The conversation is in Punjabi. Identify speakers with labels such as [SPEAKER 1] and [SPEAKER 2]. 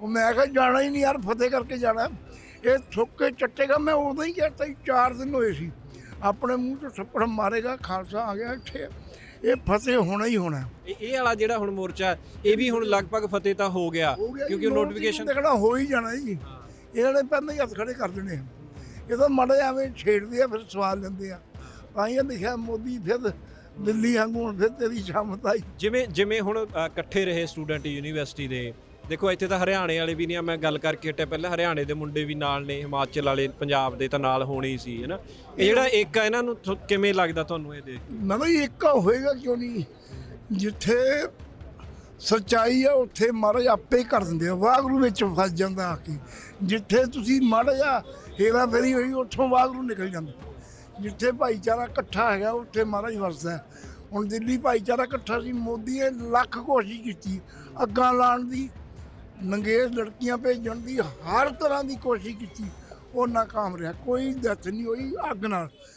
[SPEAKER 1] ਉਹ ਮੈਂ ਕਿਹਾ ਜਾਣਾ ਹੀ ਨਹੀਂ ਯਾਰ ਫਤਿਹ ਕਰਕੇ ਜਾਣਾ। ਇਹ ਥੁੱਕੇ ਚੱਟੇਗਾ ਮੈਂ ਉਦੋਂ ਹੀ ਕਹਿਤਾ ਸੀ 4 ਦਿਨ ਹੋਏ ਸੀ। ਆਪਣੇ ਮੂੰਹ ਤੋਂ ਥੱਪੜ ਮਾਰੇਗਾ ਖਾਲਸਾ ਆ ਗਿਆ ਇੱਥੇ। ਇਹ ਫਤਿਹ ਹੋਣਾ ਹੀ ਹੋਣਾ।
[SPEAKER 2] ਇਹ ਇਹ ਵਾਲਾ ਜਿਹੜਾ ਹੁਣ ਮੋਰਚਾ ਇਹ ਵੀ ਹੁਣ ਲਗਭਗ ਫਤਿਹ ਤਾਂ ਹੋ ਗਿਆ ਕਿਉਂਕਿ
[SPEAKER 1] ਨੋਟ
[SPEAKER 2] ਨੋਟੀਫਿਕੇਸ਼ਨ
[SPEAKER 1] ਦੇਖਣਾ ਹੋ ਹੀ ਜਾਣਾ ਜੀ। ਇਹਨਾਂ ਨੇ ਪਹਿਲਾਂ ਹੀ ਹੱਥ ਖੜੇ ਕਰ ਦੇਣੇ ਆ। ਇਹ ਤਾਂ ਮਾੜੇ ਐਵੇਂ ਛੇੜਦੇ ਆ ਫਿਰ ਸਵਾਲ ਲੈਂਦੇ ਆ। ਤਾਂ ਹੀ ਲਿਖਿਆ ਮੋਦੀ ਫਿਰ ਦਿੱਲੀ ਵਾਂਗੂ ਹੁਣ ਫਿਰ ਤੇਰੀ ਸ਼ਾਮਤ ਆਈ।
[SPEAKER 2] ਜਿਵੇਂ ਜਿਵੇਂ ਹੁਣ ਇਕੱਠੇ ਰਹੇ ਸਟੂਡੈਂਟ ਯੂਨੀਵਰਸਿਟੀ ਦੇ ਦੇਖੋ, ਇੱਥੇ ਤਾਂ ਹਰਿਆਣੇ ਵਾਲੇ ਵੀ ਨਹੀਂ ਆ ਮੈਂ ਗੱਲ ਕਰਕੇ ਹਟਿਆ, ਪਹਿਲਾਂ ਹਰਿਆਣੇ ਦੇ ਮੁੰਡੇ ਵੀ ਨਾਲ ਨੇ, ਹਿਮਾਚਲ ਵਾਲੇ, ਪੰਜਾਬ ਦੇ ਤਾਂ ਨਾਲ ਹੋਣੇ ਹੀ ਸੀ ਹੈਨਾ ਇਹ ਜਿਹੜਾ ਏਕਾ ਇਹਨਾਂ ਨੂੰ ਥੋ- ਕਿਵੇਂ ਲੱਗਦਾ ਤੁਹਾਨੂੰ ਇਹ ਦੇਖ ਕੇ?
[SPEAKER 1] ਮੈਂ ਕਿਹਾ ਜੀ ਇੱਕਾ ਹੋਏਗਾ ਕਿਉਂ ਨਹੀਂ ਜਿੱਥੇ ਸੱਚਾਈ ਆ, ਉੱਥੇ ਮਹਾਰਾਜ ਆਪੇ ਹੀ ਕਰ ਦਿੰਦੇ ਆ ਵਾਗਰੂ ਵਿੱਚ ਫਸ ਜਾਂਦਾ ਆ ਕੇ ਜਿੱਥੇ ਤੁਸੀਂ ਮਾੜਾ ਜਿਹਾ ਹੇਰਾ ਫੇਰੀ ਹੋਈ, ਉੱਥੋਂ ਵਾਗਰੂ ਨਿਕਲ ਜਾਂਦਾ ਜਿੱਥੇ ਭਾਈਚਾਰਾ ਇਕੱਠਾ ਹੈਗਾ, ਉੱਥੇ ਮਹਾਰਾਜ ਵਸਦਾ ਹੈ। ਹੁਣ ਦਿੱਲੀ ਭਾਈਚਾਰਾ ਇਕੱਠਾ ਸੀ, ਮੋਦੀ ਨੇ ਲੱਖ ਕੋਸ਼ਿਸ਼ ਕੀਤੀ, ਅੱਗਾਂ ਲਾਉਣ ਦੀ ਨੰਗੇਜ਼ ਲੜਕੀਆਂ ਭੇਜਣ ਦੀ ਹਰ ਤਰ੍ਹਾਂ ਦੀ ਕੋਸ਼ਿਸ਼ ਕੀਤੀ। ਉਹ ਨਾਕਾਮ ਰਿਹਾ। ਕੋਈ ਡੈਥ ਨਹੀਂ ਹੋਈ। ਅੱਗ ਨਾਲ